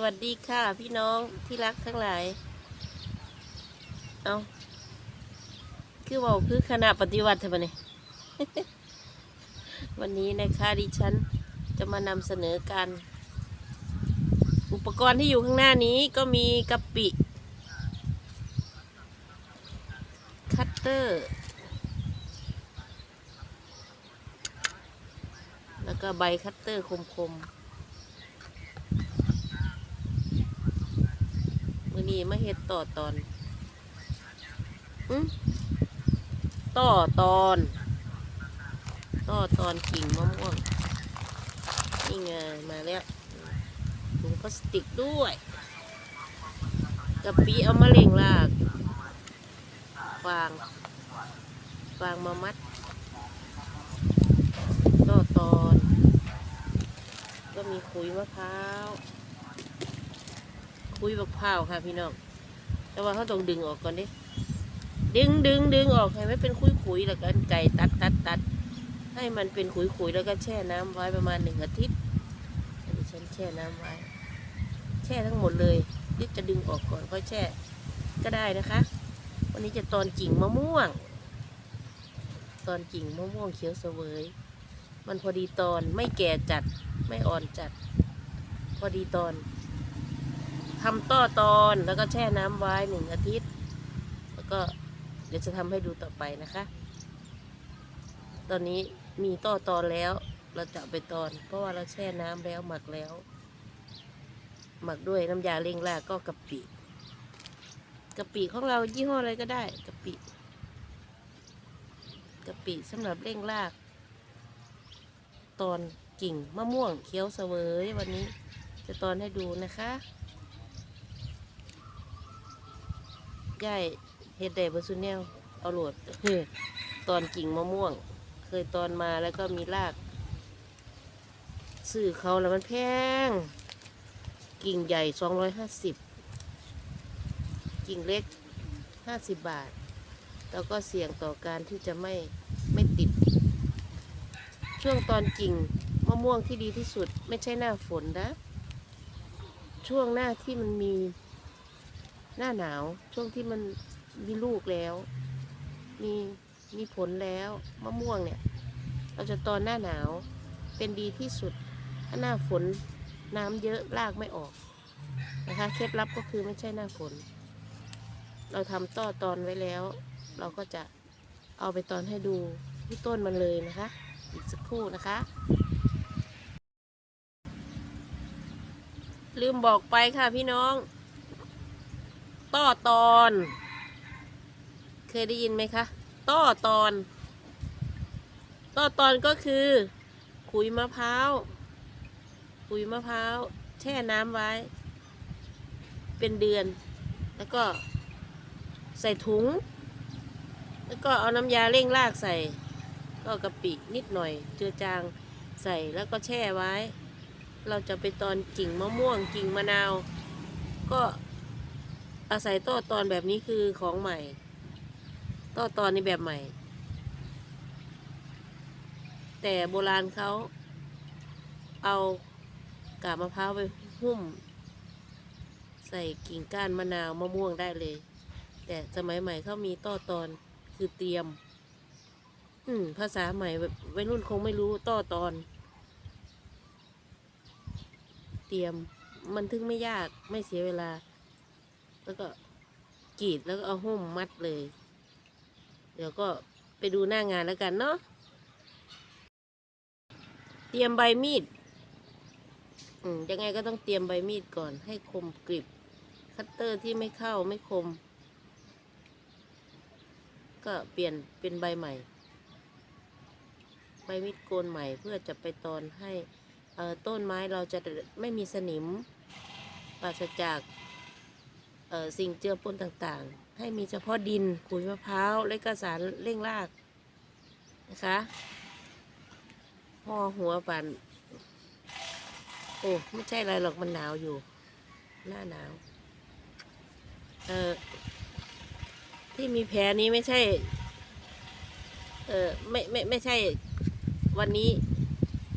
สวัสดีค่ะ พี่น้องที่รักทั้งหลาย เอาคือบอกคือคณะปฏิวัติใช่ปะเนี่ยวันนี้นะคะดิฉันจะมานำเสนอการ อุปกรณ์ที่อยู่ข้างหน้านี้ก็มีกะปิ คัตเตอร์ แล้วก็ใบคัตเตอร์คมๆ มือ นี้มาเฮ็ดต่อตอนอืมต่อตอน ต่อตอนกิ่งมะม่วง นี่ไงมาแล้วถุงพลาสติกด้วยกะปิเอามาเล่งลากฟางฟางมามัดต่อตอน ก็มีขุยมะพร้าว คุยบักพร้าวค่ะพี่น้อง แต่ว่าเขาต้องดึงออกก่อนดิดึงดึงดึงออกให้ไม่เป็นคุยคุยแล้วกันไก่ตัดตัดตัดให้มันเป็นคุยคุยแล้วก็แช่น้ำไว้ประมาณหนึ่งอาทิตย์อันนี้ฉันแช่น้ำไว้ แช่ทั้งหมดเลยยึดจะดึงออกก่อนค่อยแช่ก็ได้นะคะ วันนี้จะตอนกิ่งมะม่วง ตอนกิ่งมะม่วงเขียวเสวย มันพอดีตอนไม่แก่จัดไม่อ่อนจัด พอดีตอน ทำต้อตอนแล้วก็แช่น้ำไว้หนึ่งอาทิตย์ แล้วก็เดี๋ยวจะทำให้ดูต่อไปนะคะ ตอนนี้มีต้อตอนแล้ว เราจะไปตอน เพราะว่าเราแช่น้ำแล้วหมักแล้ว หมักด้วยน้ำยาเล้งรากก็กะปิกะปิของเรายี่ห้ออะไรก็ได้กะปิกะปิสำหรับเล้งราก ตอนกิ่งมะม่วงเคี้ยวเสวยวันนี้จะตอนให้ดูนะคะ ย่ายเฮ็ดได้เบอร์ซุแนวเอาโหลดตอนกิ่งมะม่วง เคยตอนมาแล้วก็มีรากซื้อเขาแล้วมันแพง กิ่งใหญ่สองร้อยห้าสิบกิ่งเล็กห้าสิบบาท แล้วก็เสี่ยงต่อการที่จะไม่ไม่ติด ช่วงตอนกิ่งมะม่วงที่ดีที่สุด ไม่ใช่หน้าฝนนะ ช่วงหน้าที่มันมี หน้าหนาวช่วงที่มันมีลูกแล้ว มีมีผลแล้วมะม่วงเนี่ย เราจะตอนหน้าหนาวเป็นดีที่สุดถ้าหน้าฝนน้ำเยอะรากไม่ออกนะคะเคล็ดลับก็คือไม่ใช่หน้าฝน เราทำต้อตอนไว้แล้ว เราก็จะเอาไปตอนให้ดูที่ต้นมันเลยนะคะ อีกสักครู่นะคะ ลืมบอกไปค่ะพี่น้อง ต้อตอน เคยได้ยินไหมคะต้อตอน ต้อตอนก็คือ ขุยมะพร้าวขุยมะพร้าว แช่น้ำไว้ เป็นเดือน แล้วก็ใส่ถุง แล้วก็เอาน้ำยาเร่งรากใส่ ก็กะปินิดหน่อย เจือจางใส่แล้วก็แช่ไว้ เราจะไปตอนกิ่งมะม่วงกิ่งมะนาว ก็ อาศัยต้อตอนแบบนี้คือของใหม่ต้อตอนในแบบใหม่ แต่โบราณเขาเอากาบมะพร้าวไปหุ้ม ใส่กิ่งก้านมะนาวมะม่วงได้เลย แต่สมัยใหม่เขามีต้อตอนคือเตรียม อืม ภาษาใหม่วัยรุ่นคงไม่รู้ต้อตอน เตรียม มันถึงไม่ยากไม่เสียเวลา แล้วก็กรีดแล้วก็เอาหุ้มมัดเลย เดี๋ยวก็ไปดูหน้างานแล้วกันเนาะเตรียมใบมีดอืมยังไงก็ต้องเตรียมใบมีดก่อน ให้คมกริบ คัตเตอร์ที่ไม่เข้าไม่คม ก็เปลี่ยนเป็นใบใหม่ ใบมีดโกนใหม่เพื่อจะไปตอนให้ต้นไม้เราจะไม่มีสนิมปราศจาก สิ่งเจือปนต่างๆ ให้มีเฉพาะดินขุยมะพร้าวและก็สารเร่งรากนะคะห่อหัวปันโอ้ไม่ใช่อะไรหรอกมันหนาวอยู่ หน้าหนาวเออที่มีแผลนี้ไม่ใช่ เออไม่ไม่ไม่ใช่วันนี้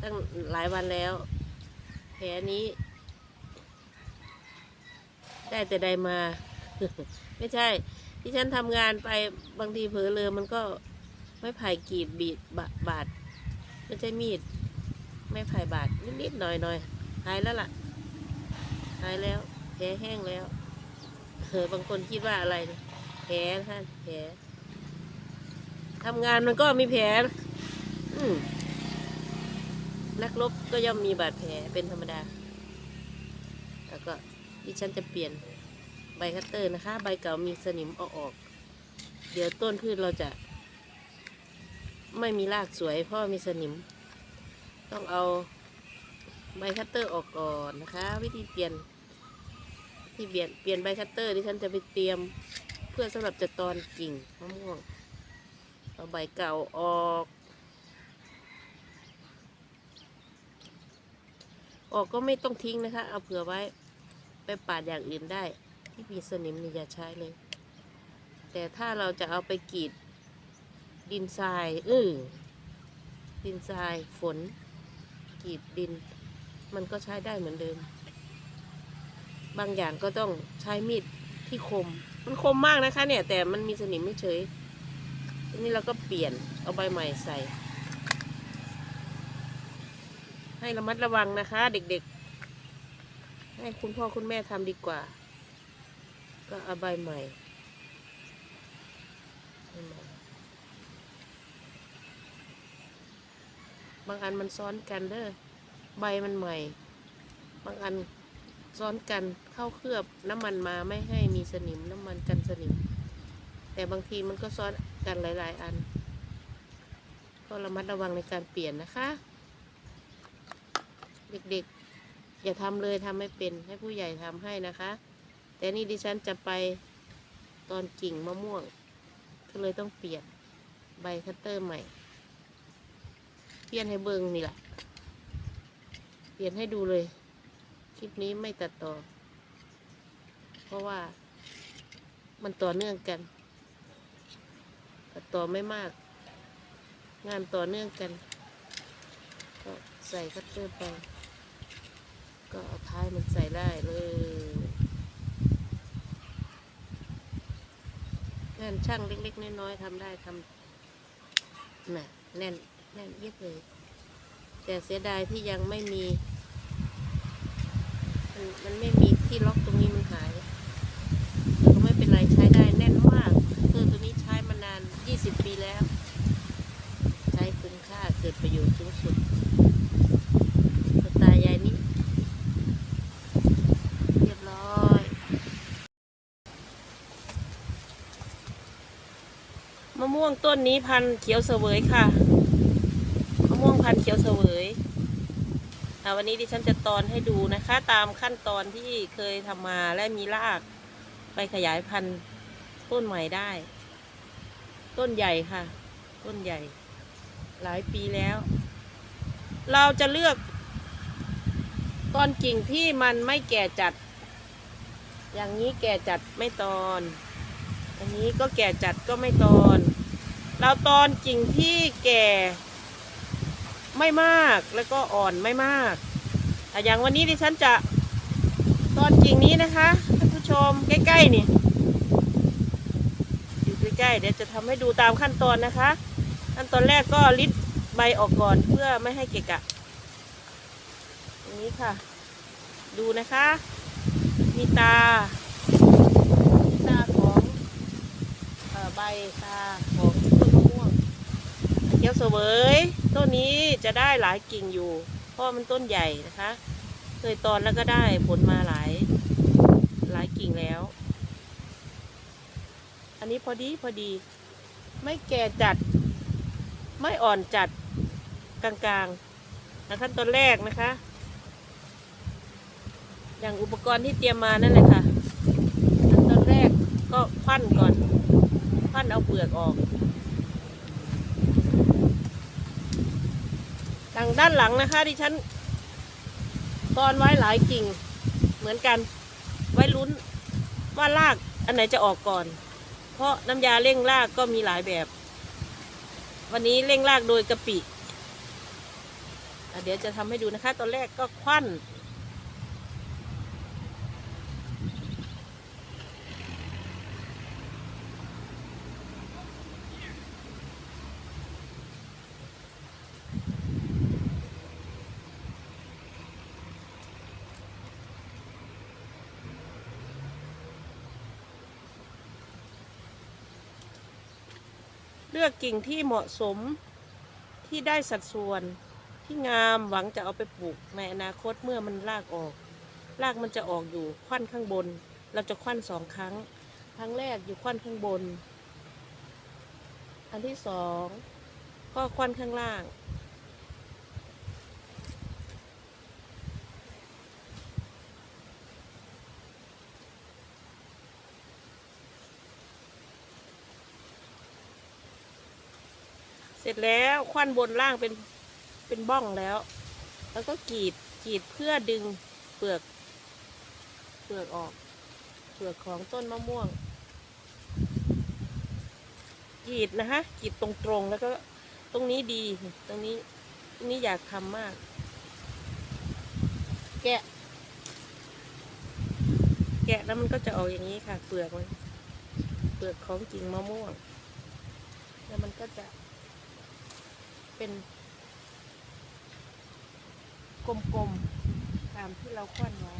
ตั้งหลายวันแล้ว แผลนี้ ได้แต่ใดมา ไม่ใช่ ที่ฉันทำงานไปบางทีเผลอเลยมันก็ไม่ไผ่กรีดบีดบาบาดไม่ใช่มีด ไม่ไผ่บาดนิดๆหน่อยๆหายแล้วล่ะหายแล้วแผลแห้งแล้วเออบางคนคิดว่าอะไรแผลนะคะแผลทำงานมันก็มีแผลนักรบก็ย่อมมีบาดแผลเป็นธรรมดา แล้วก็ ดิฉันจะเปลี่ยนใบคัตเตอร์นะคะ ใบเก่ามีสนิมเอาออก เดี๋ยวต้นพืชเราจะ ไม่มีรากสวย เพราะมีสนิม ต้องเอาใบคัตเตอร์ออกก่อนนะคะ วิธีเปลี่ยน ที่เปลี่ยนเปลี่ยนใบคัตเตอร์ที่ฉันจะไปเตรียมเพื่อสำหรับจะตอนกิ่งมะม่วงเอาใบเก่าออกออกก็ไม่ต้องทิ้งนะคะ เอาเผื่อไว้ ไปปาดอย่างอื่นได้ ที่มีสนิมนี่อย่าใช้เลย แต่ถ้าเราจะเอาไปกรีด ดินทรายเออดินทรายฝนกรีดดิน มันก็ใช้ได้เหมือนเดิม บางอย่างก็ต้องใช้มีดที่คม มันคมมากนะคะเนี่ย แต่มันมีสนิมไม่เฉยทีนี้เราก็เปลี่ยนเอาใบใหม่ใส่ ให้ระมัดระวังนะคะ เด็กๆ ให้คุณพ่อคุณแม่ทำดีกว่า ก็เอาใบใหม่บใหม่บางอันมันซ้อนกันเด้อใบมันใหม่ บางอันซ้อนกันเข้าเคลือบน้ำมันมาไม่ให้มีสนิมน้ำมันกันสนิม แต่บางทีมันก็ซ้อนกันหลาย ๆ อัน ก็ระมัดระวังในการเปลี่ยนนะคะ เด็ก ๆ อย่าทำเลยทำไม่เป็นให้ผู้ใหญ่ทำให้นะคะ แต่นี่ดิฉันจะไปตอนกิ่งมะม่วง ก็เลยต้องเปลี่ยนใบคัตเตอร์ใหม่ เปลี่ยนให้เบิงนี่แหละ เปลี่ยนให้ดูเลย คลิปนี้ไม่ตัดต่อ เพราะว่ามันต่อเนื่องกัน ตัดต่อไม่มาก งานต่อเนื่องกัน ก็ใส่คัตเตอร์ไป ก็เอาท้ายมันใส่ได้เลยงานช่างเล็ก ๆ น้อยๆทำได้ทำน่ะแน่นแน่นเอียดเลย แต่เสียดายที่ยังไม่มีมันมันไม่มีที่ล็อกตรงนี้มันหายแต่ก็ไม่เป็นไรใช้ได้แน่นมากเครื่องตัวนี้ใช้มานาน 20 ปีแล้ว ใช้คุ้มค่าเกิดประโยชน์สูงสุดสไตล์ยายนี้ เรียบร้อย ม่วงต้นนี้พันเขียวเสวยค่ะมะม่วงพันเขียวเสวยวันนี้ดิฉันจะตอนให้ดูนะคะ ตามขั้นตอนที่เคยทำมาและมีราก ไปขยายพันธุ์ต้นใหม่ได้ ต้นใหญ่ค่ะ ต้นใหญ่ หลายปีแล้ว เราจะเลือก ตอนกิ่งที่มันไม่แก่จัด อย่างนี้แก่จัดไม่ตอน อันนี้ก็แก่จัดก็ไม่ตอน เราตอนกิ่งที่แก่ไม่มากแล้วก็อ่อนไม่มากอ่อย่างวันนี้ดิฉันจะตอนกิ่งนี้นะคะท่านผู้ชมใกล้ๆนี่อยู่ใกล้ๆเดี๋ยวจะทำให้ดูตามขั้นตอนนะคะ ขั้นตอนแรกก็ลิดใบออกก่อนเพื่อไม่ให้เกะกะอย่างนี้ค่ะ ดูนะคะ มีตามีตาของอใบตาของต้นมะม่วงเขียวเสวยต้นนี้จะได้หลายกิ่งอยู่ เพราะมันต้นใหญ่นะคะ เคยตอนแล้วก็ได้ผลมาหลาย หลายกิ่งแล้ว อันนี้พอดีพอดี ไม่แก่จัด ไม่อ่อนจัดกลางๆนะขั้นตอนแรกนะคะ อย่างอุปกรณ์ที่เตรียมมานั่นแหละค่ะขั้นตอนแรกก็ควันก่อนควันเอาเปลือกออกางด้านหลังนะคะดิฉันตอนไว้หลายกิ่งเหมือนกัน ไว้ลุ้นว่ารากอันไหนจะออกก่อน เพราะน้ำยาเร่งรากก็มีหลายแบบ วันนี้เร่งรากโดยกะปิเดี๋ยวจะทำให้ดูนะคะ ตอนแรกก็ควัน เลือกกิ่งที่เหมาะสมที่ได้สัดส่วนที่งามหวังจะเอาไปปลูกในอนาคตเมื่อมันรากออก รากมันจะออกอยู่ควันข้างบน เราจะควันสองครั้ง ครั้งแรกอยู่ควันข้างบน อันที่สองก็ควันข้างล่าง เสร็จแล้วควันบนล่างเป็นเป็นบ้องแล้ว แล้วก็กรีดกรีดเพื่อดึงเปลือกเปลือกออกเปลือกของต้นมะม่วงกรีดนะคะกรีดตรงๆแล้วก็ตรงนี้ดีตรงนี้ตรงนี้อยากทำมาก แกะ แกะแล้วมันก็จะออกอย่างนี้ค่ะ เปลือกมันเปลือกของกิ่งมะม่วง แล้วมันก็จะ เป็น กลมๆ ตามที่เราคว้านไว้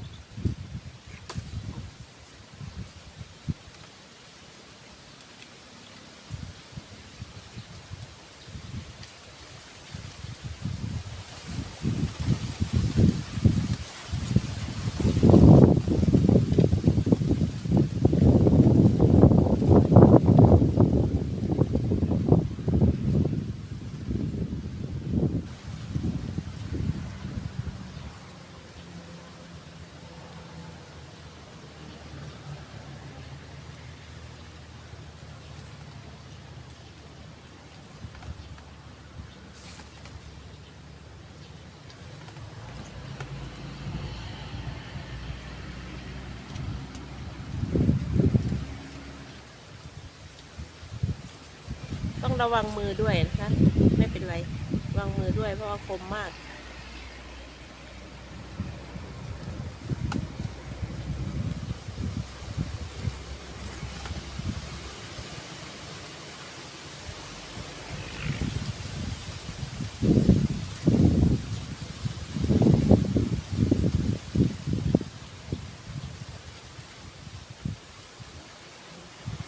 ระวังมือด้วยนะคะ ไม่เป็นไรระวังมือด้วยเพราะว่าคมมาก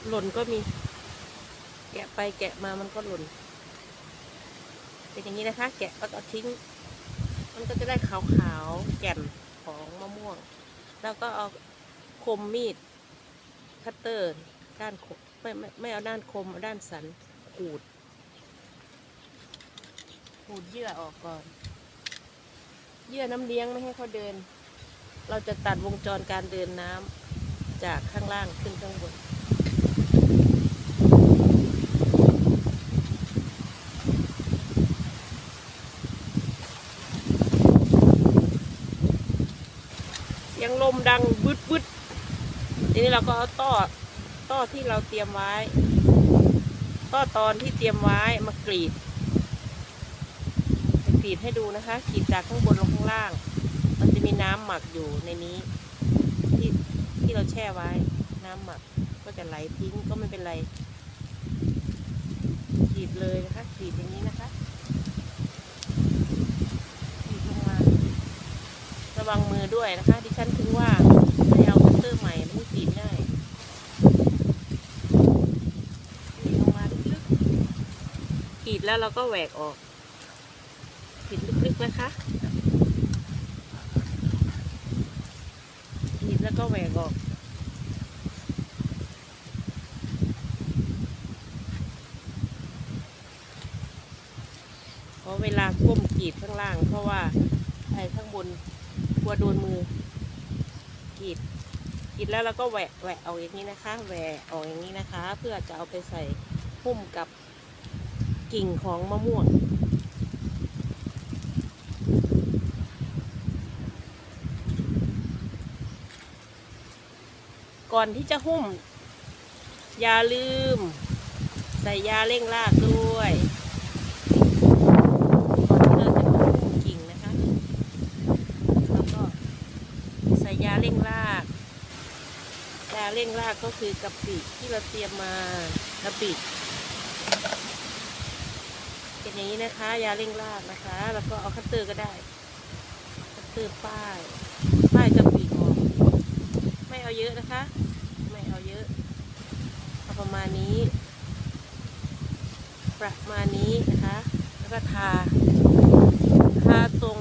หล่นก็มี แกะไปแกะมามันก็หล่น เป็นอย่างนี้นะคะ แกะแล้วก็ทิ้ง มันก็จะได้ขาวๆแก่นของมะม่วง แล้วก็เอาคมมีดคัตเตอร์ ด้านไม่ไม่ไม่เอาด้านคมเอาด้านสันขูด ขูดเยื่อออกก่อน เยื่อน้ำเลี้ยงไม่ให้เขาเดิน เราจะตัดวงจรการเดินน้ำจากข้างล่างขึ้นข้างบน เสียง ลมดังบึดบึดทีนี้เราก็เอาต้อต้อที่เราเตรียมไว้ต้อตอนที่เตรียมไว้มากรีดกรีดให้ดูนะคะกรีดจากข้างบนลงข้างล่าง มันจะมีน้ำหมักอยู่ในนี้ ที่ที่เราแช่ไว้ น้ำหมักก็จะไหลทิ้งก็ไม่เป็นไรกรีดเลยนะคะกรีดอย่างนี้นะคะกรีดลงมา ระวังมือด้วยนะคะ ดิฉันถึงว่าให้เอาคัตเตอร์ใหม่มันกรีดง่ายกรีลงมาลึกๆกีดแล้วเราก็แหวกออกกีดลึกๆนะคะกีดแล้วก็แหวกออกเพราะเวลาก้มกรีดข้างล่าง เพราะว่าไอ้ข้างบน กลัวโดนมือกรีดกรีดแล้วเราก็แหวะแหวะเอาอย่างนี้นะคะ แหวะออกอย่างนี้นะคะ เพื่อจะเอาไปใส่หุ้มกับกิ่งของมะม่วงก่อนที่จะหุ้ม อย่าลืม ใส่ยาเร่งรากด้วย ก่อนที่เราจะหุ้มกิ่งนะคะ แล้วก็ใส่ยาเร่งราก ยาเร่งรากก็คือกะปิที่เราเตรียมมากะปิเป็นอย่างนี้นะคะ ยาเร่งรากนะคะ แล้วก็เอาคัตเตอร์ก็ได้ คัตเตอร์ป้าย ป้ายกะปิออกไม่เอาเยอะนะคะ ไม่เอาเยอะเอาประมาณนี้ ประมาณนี้นะคะ แล้วก็ทา ทาตรง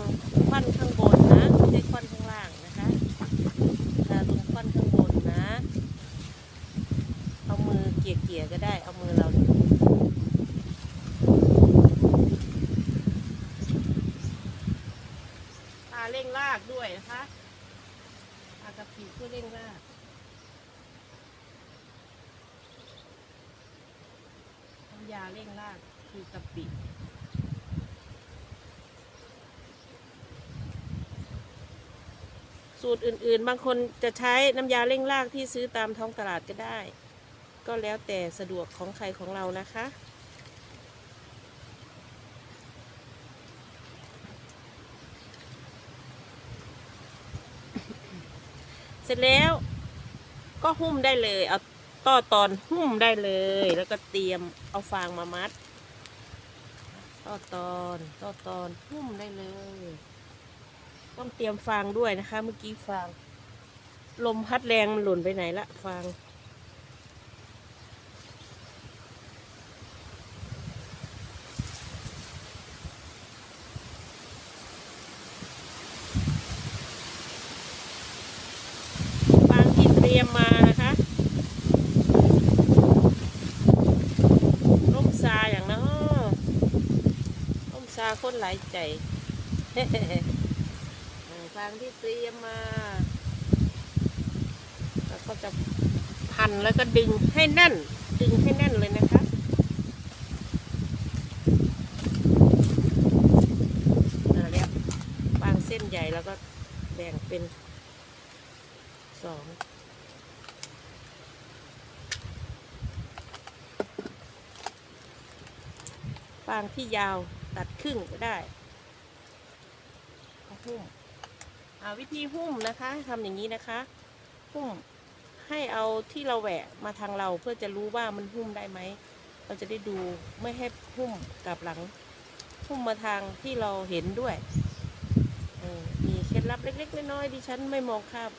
ควันข้างบนนะไม่ใช่ควันข้างล่างนะคะ ทาตรงควันข้างบนนะ เอามือเกี่ยเกี่ยๆก็ได้ เอามือเราเนี่ยทาเร่งราก ด้วยนะคะทากระปิเพื่อเร่งรากน้ำยาเร่งรากคือกะปิสูตรอื่นๆ บางคนจะใช้น้ำยาเร่งรากที่ซื้อตามท้องตลาดก็ได้ ก็แล้วแต่สะดวกของใครของเรานะคะ ร็จแล้ว ก็หุ้มได้เลย เอาต่อตอนหุ้มได้เลย แล้วก็เตรียมเอาฟางมามัด ต่อตอนต่อตอนหุ้มได้เลย ต้องเตรียมฟางด้วยนะคะ เมื่อกี้ฟาง ลมพัดแรงมันหล่นไปไหนละฟาง ฟางที่เตรียมมานะคะร่มซาอย่างเนาะร่มซา คนหลายใจฟางที่เตรียมมาแล้วก็จะพันแล้วก็ดึงให้แน่น ดึงให้แน่นเลยนะคะแหละฟางเส้นใหญ่แล้วก็แบ่งเป็นสองฟางที่ยาว ตัดครึ่งก็ได้หุ้มอ่าวิธีหุ้มนะคะทำอย่างนี้นะคะหุ้มให้เอาที่เราแหวะมาทางเราเพื่อจะรู้ว่ามันหุ้มได้ไหม เราจะได้ดูไม่ให้หุ้มกลับหลัง หุ้มมาทางที่เราเห็นด้วยมีเคล็ดลับเล็ก ๆ น้อยๆดิฉันไม่มองข้าม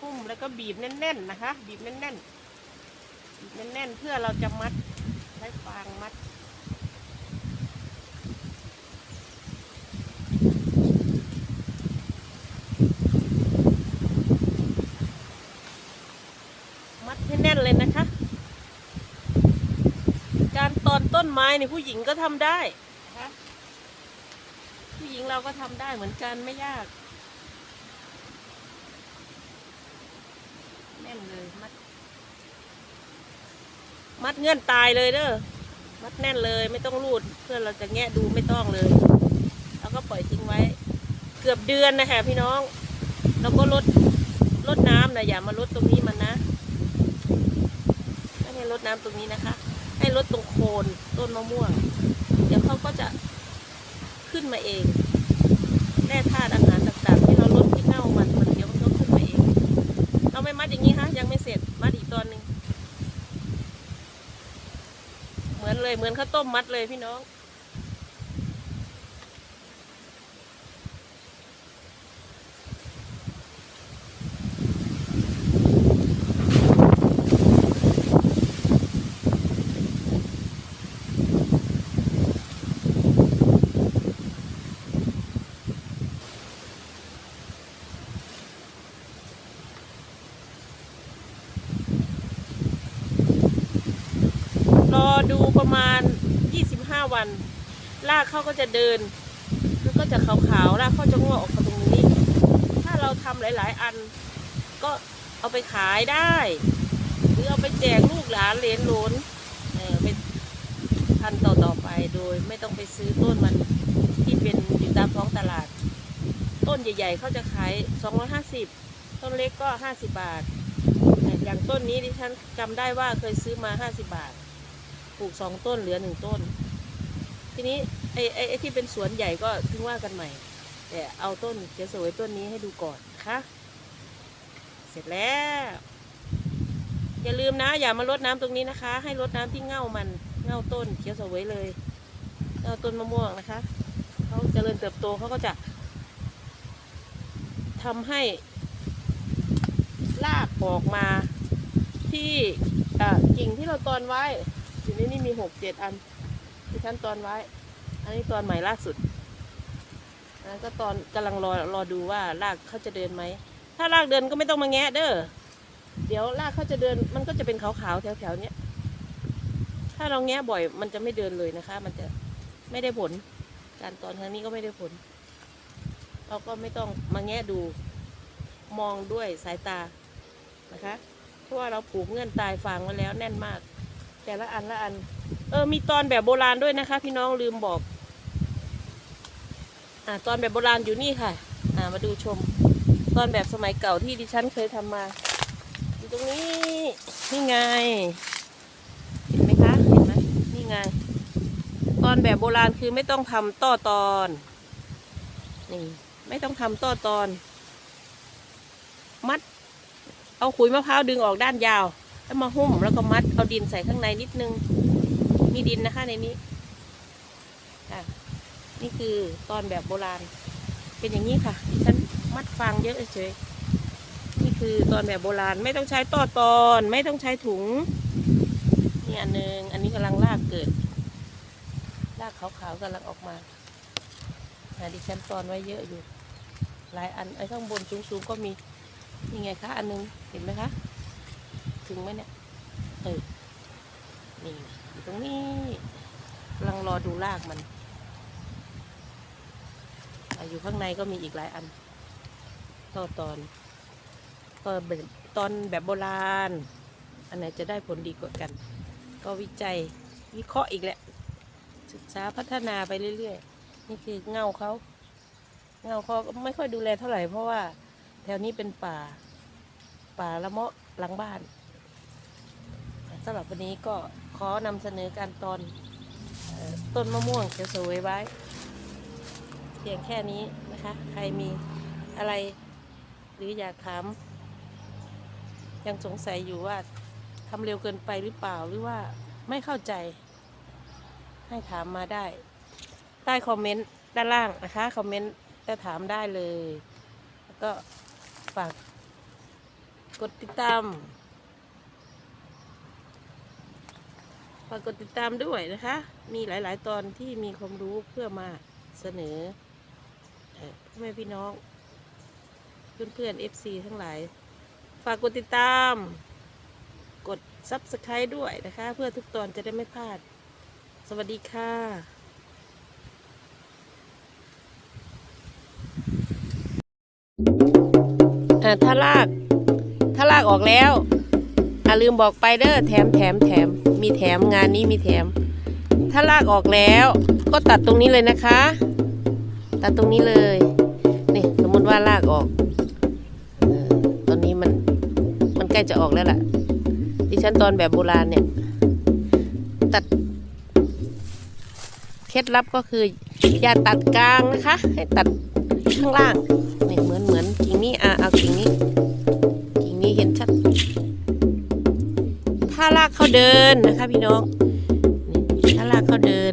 หุ้มแล้วก็บีบแน่น ๆ นะคะ บีบแน่นๆบีบแน่นๆเพื่อเราจะมัด ช้ฟางมัดมัดให้แน่นเลยนะคะ การตอนต้นไม้นี่ผู้หญิงก็ทำได้นะคะผู้หญิงเราก็ทำได้เหมือนกันไม่ยาก แน่นเลยมัด มัดเงื่อนตายเลยเด้อมัดแน่นเลยไม่ต้องรูดเพื่อเราจะแงะดูไม่ต้องเลย แล้วก็ปล่อยทิ้งไว้ เกือบเดือนนะคะพี่น้อง แล้วก็ลดลดน้ำนะอย่ามาลดตรงนี้มันนะไม่ให้ลดน้ำตรงนี้นะคะ ให้ลดตรงโคนต้นมะม่วง เดี๋ยวเขาก็จะขึ้นมาเองแร่ธาตุอาหารต่างๆ ที่เราลดที่เน่ามันมันเดี๋ยวมันก็ขึ้นมาเอง เราไม่มัดอย่างนี้ฮะยังไม่เสร็จมัดอีกตอนหนึ่ง เหมือนเลยเหมือนข้าวต้มมัดเลยพี่น้อง รอดูประมาณ 25 วัน รากเขาก็จะเดินแล้วก็จะขาวๆรากเขาจะงอกออกมาตรงนี้ ถ้าเราทำหลาย ๆ อัน ก็เอาไปขายได้ หรือเอาไปแจกลูกหลานเหลนหลนเออเป็นพันธุ์ต่อๆไปโดย ไม่ต้องไปซื้อต้นมันที่เป็นอยู่ตามท้องตลาด ต้นใหญ่ ๆเขาจะขาย 250 ต้นเล็กก็ 50 บาท อย่างต้นนี้ดิฉันจำได้ว่าเคยซื้อมา 50 บาท ปลูกสองต้นเหลือหนึ่งต้น ทีนี้ไอ้ไอ้ไอ้ที่เป็นสวนใหญ่ก็ถึงว่ากันใหม่ แต่เอาต้นเขียวสวยต้นนี้ให้ดูก่อนนะคะเสร็จแล้ว อย่าลืมนะ อย่ามาลดน้ำตรงนี้นะคะ ให้ลดน้ำที่เง่ามันเง่าต้นเขียวสวยเลยเง่าต้นมะม่วงนะคะเขาเจริญเติบโตเขาก็จะทำให้รากออกมาที่กิ่งที่เราตอนไว้อยู่นี่นี่มีหกเจ็ดอัน ที่ฉันตอนไว้ อันนี้ตอนใหม่ล่าสุดอันนก็ตอนกำลังรอรอดูว่ารากเขาจะเดินไหม ถ้ารากเดินก็ไม่ต้องมาแงะเด้อ เดี๋ยวรากเขาจะเดินมันก็จะเป็นขาวๆแถวๆเนี้ย ถ้าเราแงะบ่อยมันจะไม่เดินเลยนะคะ มันจะไม่ได้ผล การตอนครั้งนี้ก็ไม่ได้ผล เราก็ไม่ต้องมาแงะดู มองด้วยสายตานะคะ เพราะว่าเราปลูกเงื่อนตายฟางไว้แล้วแน่นมาก แต่ละอันละอัน เออมีตอนแบบโบราณด้วยนะคะ พี่น้องลืมบอก อ่าตอนแบบโบราณอยู่นี่ค่ะ อ่ามาดูชม ตอนแบบสมัยเก่าที่ดิฉันเคยทำมาอยู่ตรงนี้นี่ไง เห็นไหมคะเห็นไหมนี่ไง ตอนแบบโบราณคือไม่ต้องทำต่อตอนนี่ไม่ต้องทำต่อตอน มัด เอาขุยมะพร้าวดึงออกด้านยาว แล้วมาหุ้มแล้วก็มัดเอาดินใส่ข้างในนิดนึง มีดินนะคะในนี้ค่ะนี่คือตอนแบบโบราณ เป็นอย่างนี้ค่ะฉันมัดฟางเยอะเฉยๆนี่คือตอนแบบโบราณไม่ต้องใช้ต่อตอนไม่ต้องใช้ถุงนี่อันหนึ่งอันนี้กำลังรากเกิดรากขาวๆกำลังออกมาอ่าดิฉันตอนไว้เยอะอยู่ หลายอันไอ้ข้างบนสูงๆก็มีนี่ไงคะอันหนึงเห็นไหมคะ ถึงไหมเนี่ยเออนี่ อยู่ตรงนี้กำลังรอดูรากมันอยู่ข้างในก็มีอีกหลายอันต่อตอนก็ตอนแบบโบราณ อันไหนจะได้ผลดีกว่ากัน ก็วิจัยวิเคราะห์อีกแหละ ศึกษาพัฒนาไปเรื่อยๆ นี่คือเงาเขาเงาเขาก็ไม่ค่อยดูแลเท่าไหร่เพราะว่าแถวนี้เป็นป่า ป่าละเมาะหลังบ้านสำหรับวันนี้ก็ อนำเสนอการตอนต้นมะม่วงเขียวสวยไว้ เพียงแค่นี้นะคะ ใครมีอะไรหรืออยากถาม ยังสงสัยอยู่ว่าทำเร็วเกินไปหรือเปล่าหรือว่าไม่เข้าใจ ให้ถามมาได้ ใต้คอมเมนต์ด้านล่างนะคะคอมเมนต์จะถามได้เลย แล้วก็ฝากกดติดตาม ฝากกดติดตามด้วยนะคะ มีหลาย ๆ ตอนที่มีความรู้เพื่อมาเสนอพ่อแม่พี่น้อง เพื่อนๆ FC ทั้งหลาย ฝากกดติดตาม กด Subscribe ด้วยนะคะ เพื่อทุกตอนจะได้ไม่พลาด สวัสดีค่ะอ่ถ้าลาก ถ้าลากออกแล้ว อ่าลืมบอกไปเด้อแถมแถมแถมมีแถมงานนี้มีแถม ถ้าลากออกแล้วก็ตัดตรงนี้เลยนะคะ ตัดตรงนี้เลยนี่สมมติว่าลากออกตอนนี้มันมันใกล้จะออกแล้วล่ะดิฉันตอนแบบโบราณเนี่ยตัดเคล็ดลับก็คืออย่าตัดกลางนะคะ ให้ตัดข้างล่างนี่เหมือนเหมือนกิ่งนี้อะเอากิ่งนี้ เดินนะคะพี่น้องถ้ารากเขาเดิน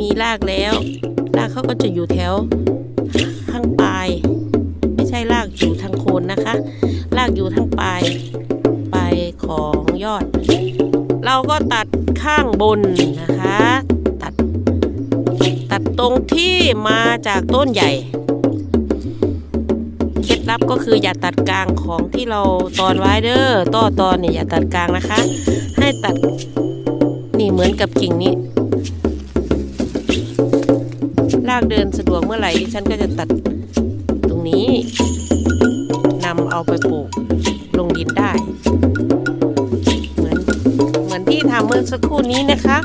มีรากแล้ว รากเขาก็จะอยู่แถวข้างปลาย ไม่ใช่รากอยู่ทางโคนนะคะ รากอยู่ทางปลายปลายของยอด เราก็ตัดข้างบนนะคะ ตัดตัดตรงที่มาจากต้นใหญ่เคล็ดลับก็คืออย่าตัดกลางของที่เราตอนไว้เด้อต่อตอนเนี่ยอย่าตัดกลางนะคะ ให้ตัด นี่เหมือนกับกิ่งนี้ลากเดินสะดวกเมื่อไหร่ดิฉันก็จะตัดตรงนี้นำเอาไปปลูกลงดินได้ เหมือนเหมือนที่ทำเมื่อสักครู่นี้นะคะ